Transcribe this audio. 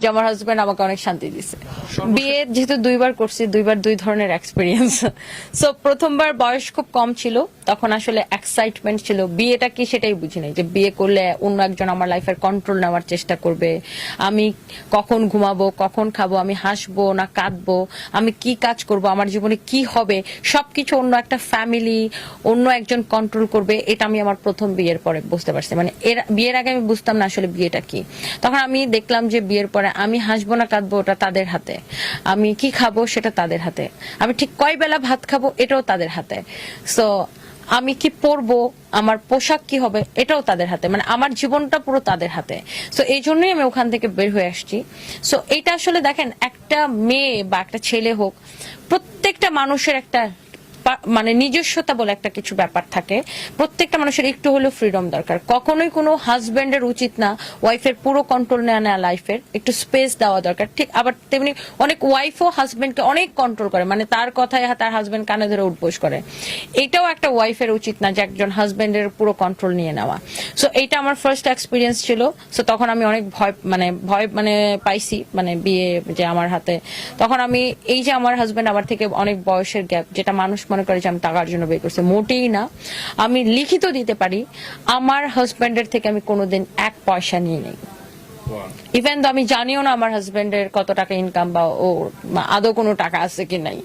যে আমার হাজবেন্ড আমাকে অনেক শান্তি দিছে। বিয়ে যেহেতু দুইবার করছি, দুইবার দুই ধরনের এক্সপিরিয়েন্স সো প্রথমবার বয়স খুব কম ছিল, তখন আসলে এক্সাইটমেন্ট ছিল। বিয়েটা কি সেটাই বুঝি নাই, যে বিয়ে করলে অন্য একজন আমার লাইফের কন্ট্রোল নেওয়ার চেষ্টা করবে। আমি কখন ঘুমাবো, কখন খাব, আমি হাসবো না কাঁদবো, আমি কি কাজ করব, আমার জীবনে কি হবে, সবকিছু অন্য একটা ফ্যামিলি অন্য একজন কন্ট্রোল করবে, এটা আমি আমার প্রথম বিয়ের পরে বুঝতে পারছি। মানে এর, বিয়ের আগে আমি বুঝতাম না আসলে বিয়েটা কি। তখন আমি দেখলাম যে বিয়ের পরে আমি হাসবো না, কাঁদবো ওটা তাদের হাতে। আমি কি খাব সেটা তাদের হাতে। আমি ঠিক কয় বেলা ভাত খাব এটাও তাদের হাতে। সো আমি কি পরবো, আমার পোশাক কি হবে এটাও তাদের হাতে। মানে আমার জীবনটা পুরো তাদের হাতে। সো এই জন্যই আমি ওখান থেকে বের হয়ে আসছি। সো এটা আসলে দেখেন, একটা মেয়ে বা একটা ছেলে হোক, প্রত্যেকটা মানুষের একটা মানে নিজস্বতা বলে একটা কিছু ব্যাপার থাকে। প্রত্যেকটা মানুষের একটু হলেও ফ্রিডম দরকার। কখনোই কোনো হাজবেন্ডের উচিত না ওয়াইফের পুরো কন্ট্রোল নেওয়া নেওয়া লাইফের একটু স্পেস দেওয়া দরকার। ঠিক, আবার তেমনি অনেক ওয়াইফও হাজবেন্ডকে অনেক কন্ট্রোল করে। মানে তার কথায় তার হাজবেন্ড কানে ধরে উঠবোস করে। এটাও একটা ওয়াইফের উচিত না যে একজন হাজবেন্ডের পুরো কন্ট্রোল নিয়ে নেওয়া। সো এইটা আমার ফার্স্ট এক্সপিরিয়েন্স ছিল। সো তখন আমি অনেক ভয় মানে ভয় মানে পাইছি মানে বিয়ে যে আমার হাতে। তখন আমি, এই যে আমার হাজবেন্ড আমার থেকে অনেক বয়সের গ্যাপ যেটা মানুষ মনে করে যে আমি টাকার জন্য বের করছি। মোটেই না। আমি লিখিত দিতে পারি আমার হাজব্যান্ডের থেকে আমি কোনোদিন এক পয়সা নিয়ে নেই। ইভেন তো আমি জানিও না আমার হাজব্যান্ডের কত টাকা ইনকাম বা ও আদৌ কোনো টাকা আছে কি নাই।